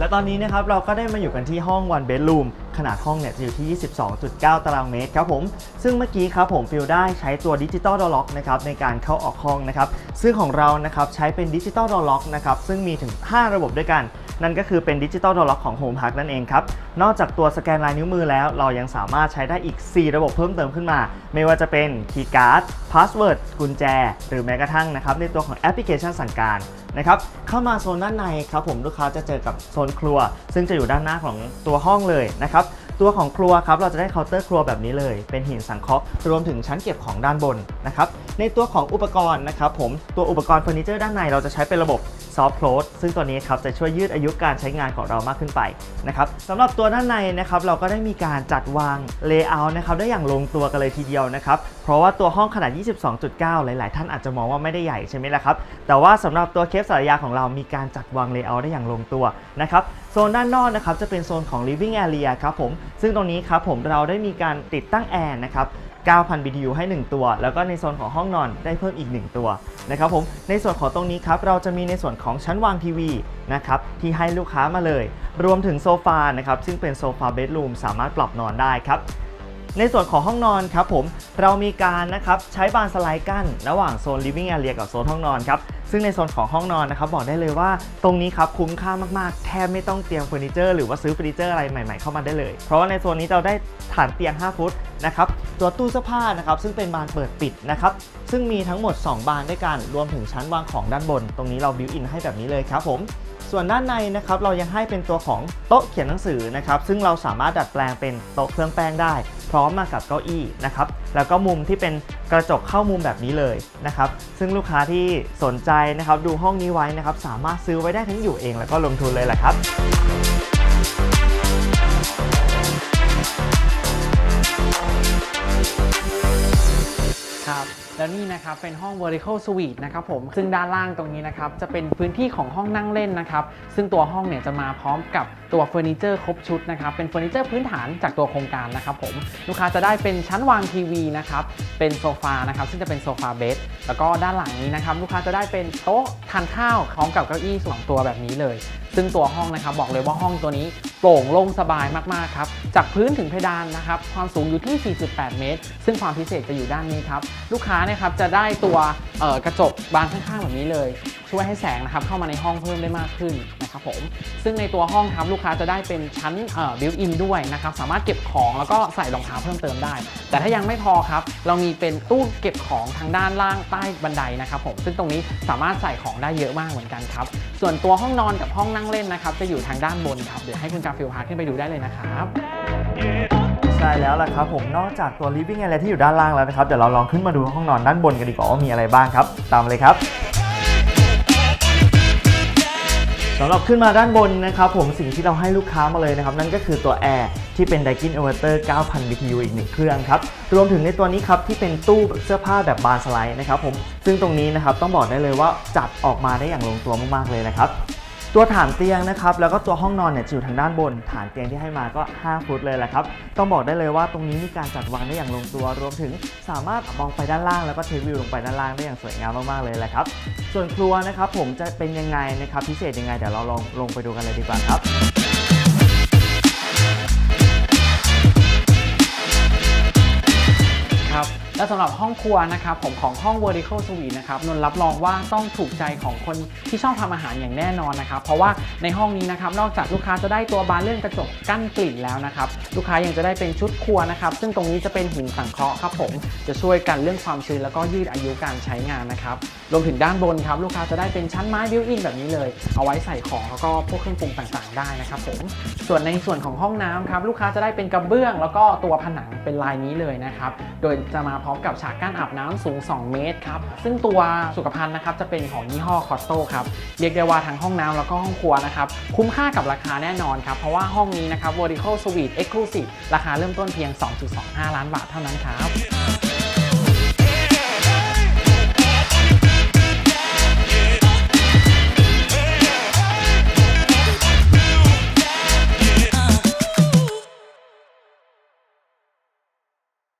และตอนนี้นะครับเราก็ได้มาอยู่กันที่ห้อง one bedroom ขนาดห้องเนี่ยจะอยู่ที่ 22.9 ตารางเมตรครับผม ซึ่งเมื่อกี้ครับผมฟิลได้ใช้ตัวดิจิตอลดอล็อกนะครับในการเข้าออกห้องนะครับ ซึ่งของเรานะครับใช้เป็นดิจิตอลดอล็อกนะครับซึ่งมีถึง 5 ระบบด้วยกัน นั่นก็คือเป็นดิจิตอลดอล็อกของ Home Park นั่นเองครับ นอกจากตัวสแกนลายนิ้วมือแล้ว เรายังสามารถใช้ได้อีก 4 ระบบเพิ่มเติมขึ้นมา ไม่ว่าจะเป็น Keycard Password กุญแจ หรือแม้กระทั่งนะครับในตัวของแอปพลิเคชันสั่งการนะครับเข้ามาโซนด้านในครับผมลูกค้าจะเจอกับโซนครัว ซึ่งจะอยู่ด้านหน้าของตัวห้องเลยนะครับตัวของครัวครับเราจะได้เคาน์เตอร์ครัวแบบนี้เลย เป็นหินสังเคราะห์รวมถึงชั้นเก็บของด้านบนนะครับในตัวของอุปกรณ์นะครับผมตัวอุปกรณ์เฟอร์นิเจอร์ด้านในเราจะใช้เป็นระบบ ซอฟ t ์ l o สซึ่งตัวนี้ครับจะช่วยยืดอายุการใช้งานของเรามากขึ้นไปนะครับสำหรับตัวด้านในนะครับเราก็ได้มีการจัดวางเลเยอร์นะครับได้อย่างลงตัวกันเลยทีเดียวนะครับเพราะว่าตัวห้องขนาด 22.9 หลาย ๆ ท่านอาจจะมองว่าไม่ได้ใหญ่ใช่ไหมล่ะครับแต่ว่าสำหรับตัวเคปสารยาของเรามีการจัดวางเลเยอร์ได้อย่างลงตัวนะครับโซนด้านนอกนะครับจะเป็นโซนของ living area ครับผมซึ่งตรงนี้ครับผมเราได้มีการติดตั้งแอร์นะครับ 9,000 BTU ให้ 1 ตัว แล้วก็ในโซนของห้องนอนได้เพิ่มอีก 1 ตัวนะครับผมในส่วนของตรงนี้ครับเราจะมีในส่วนของชั้นวางทีวีนะครับที่ให้ลูกค้ามาเลย รวมถึงโซฟานะครับซึ่งเป็นโซฟาเบดรูมสามารถปรับนอนได้ครับ ในส่วนของห้องนอนครับผมเรามีการนะครับใช้บานสไลด์กั้นระหว่างโซน living area กับโซนห้องนอนครับซึ่งในโซนของห้องนอนนะครับบอกได้เลยว่าตรงนี้ครับคุ้มค่ามากๆ แทบไม่ต้องเตรียมเฟอร์นิเจอร์หรือว่าซื้อเฟอร์นิเจอร์อะไรใหม่ๆเข้ามาได้เลย เพราะว่าในโซนนี้เราได้ฐานเตียง 5 ฟุตนะครับตัวตู้เสื้อผ้านะครับซึ่งเป็นบานเปิดปิดนะครับซึ่งมีทั้งหมด 2 บานด้วยกันรวมถึงชั้นวางของด้านบน ตรงนี้เราบิวอินให้แบบนี้เลยครับผมส่วนด้านในนะครับเรายังให้เป็นตัวของโต๊ะเขียนหนังสือนะครับซึ่งเราสามารถดัดแปลงเป็นโต๊ะเครื่องแป้งได้ พร้อมมากับเก้าอี้นะครับแล้วก็มุมที่เป็นกระจกเข้ามุมแบบนี้เลยนะครับซึ่งลูกค้าที่สนใจนะครับดูห้องนี้ไว้นะครับสามารถซื้อไว้ได้ทั้งอยู่เอง แล้วก็ลงทุนเลยแหละครับครับ แล้วนี่นะครับเป็นห้อง vertical suite นะครับผมซึ่งด้านล่างตรงนี้นะครับจะเป็นพื้นที่ของห้องนั่งเล่นนะครับซึ่งตัวห้องเนี่ยจะมาพร้อมกับตัวเฟอร์นิเจอร์ครบชุดนะครับเป็นเฟอร์นิเจอร์พื้นฐานจากตัวโครงการนะครับผมลูกค้าจะได้เป็นชั้นวางทีวีนะครับเป็นโซฟานะครับซึ่งจะเป็นโซฟาเบดแล้วก็ด้านหลังนี้นะครับลูกค้าจะได้เป็นโต๊ะทานข้าวพร้อมกับเก้าอี้สองตัวแบบนี้เลย ซึ่งตัวห้องนะครับบอกเลยว่าห้องตัวนี้ โปร่งโล่งสบายมากๆครับ จากพื้นถึงเพดานนะครับ ความสูงอยู่ที่ 48 เมตร ซึ่งความพิเศษจะอยู่ด้านนี้ครับ ลูกค้าเนะครับจะได้ตัวกระจกบานข้างๆ แบบนี้เลย ช่วยให้แสงนะครับเข้ามาในห้องเพิ่มได้มากขึ้นนะครับผมซึ่งในตัวห้องครับลูกค้าจะได้เป็นชั้นบิวอินด้วยนะครับสามารถเก็บของแล้วก็ใส่รองเท้าเพิ่มเติมได้ แต่ถ้ายังไม่พอครับเรามีเป็นตู้เก็บของทางด้านล่างใต้บันไดนะครับผมซึ่งตรงนี้สามารถใส่ของได้เยอะมากเหมือนกันครับส่วนตัวห้องนอนกับห้องนั่งเล่นนะครับจะอยู่ทางด้านบนครับเดี๋ยวให้คุณกาฟิลพาขึ้นไปดูได้เลยนะครับใช่แล้วล่ะครับผมนอกจากตัว living area ที่อยู่ด้านล่างแล้วนะครับเดี๋ยวเราลองขึ้นมาดูห้องนอนด้านบนกันดีกว่าว่ามีอะไรบ้างครับ ตามเลยครับ สำหรับขึ้นมาด้านบนนะครับผมสิ่งที่เราให้ลูกค้ามาเลยนะครับนั่นก็คือตัวแอร์ที่เป็น Daikin Inverter 9,000 BTU อีกหนึ่งเครื่องครับรวมถึงในตัวนี้ครับที่เป็นตู้เสื้อผ้าแบบบานสไลด์นะครับผมซึ่งตรงนี้นะครับต้องบอกได้เลยว่าจัดออกมาได้อย่างลงตัวมากๆเลยนะครับ ตัวฐานเตียงนะครับแล้วก็ตัวห้องนอนเนี่ยจะอยู่ทางด้านบน ฐานเตียงที่ให้มาก็ 5 ฟุตเลยแหละครับ ต้องบอกได้เลยว่าตรงนี้มีการจัดวางได้อย่างลงตัว รวมถึงสามารถมองไปด้านล่าง แล้วก็เทควิวลงไปด้านล่างได้อย่างสวยงามมากๆเลยแหละครับ ส่วนครัวนะครับผมจะเป็นยังไงนะครับพิเศษยังไงเดี๋ยวเราลองลงไปดูกันเลยดีกว่าครับ และสำหรับห้องครัวนะครับผมของห้อง vertical suite นะครับนนรับรองว่าต้องถูกใจของคนที่ชอบทำอาหารอย่างแน่นอนนะครับเพราะว่าในห้องนี้นะครับนอกจากลูกค้าจะได้ตัวบานเลื่อนกระจกกั้นกลิ่นแล้วนะครับลูกค้ายังจะได้เป็นชุดครัวนะครับซึ่งตรงนี้จะเป็นหินสังเคราะห์ครับผมจะช่วยกันเรื่องความชื้นแล้วก็ยืดอายุการใช้งานนะครับรวมถึงด้านบนครับลูกค้าจะได้เป็นชั้นไม้บิวอินแบบนี้เลย เอาไว้ใส่ของแล้วก็พวกเครื่องปรุงต่างๆ ได้นะครับผมส่วนในส่วนของห้องน้ำครับลูกค้าจะได้เป็นกระเบื้อง แล้วก็ตัวผนังเป็นลายนี้เลยนะครับโดยจะมาพร้อมกับฉากกั้นอาบน้ำสูง 2 เมตรครับซึ่งตัวสุขภัณฑ์นะครับจะเป็นของยี่ห้อคอสโตครับเรียกได้ว่าทั้งห้องน้ำแล้วก็ห้องครัวนะครับคุ้มค่ากับราคาแน่นอนครับเพราะว่าห้องนี้นะครับ vertical suite exclusive ราคาเริ่มต้นเพียง 2.25 ล้านบาทเท่านั้นครับ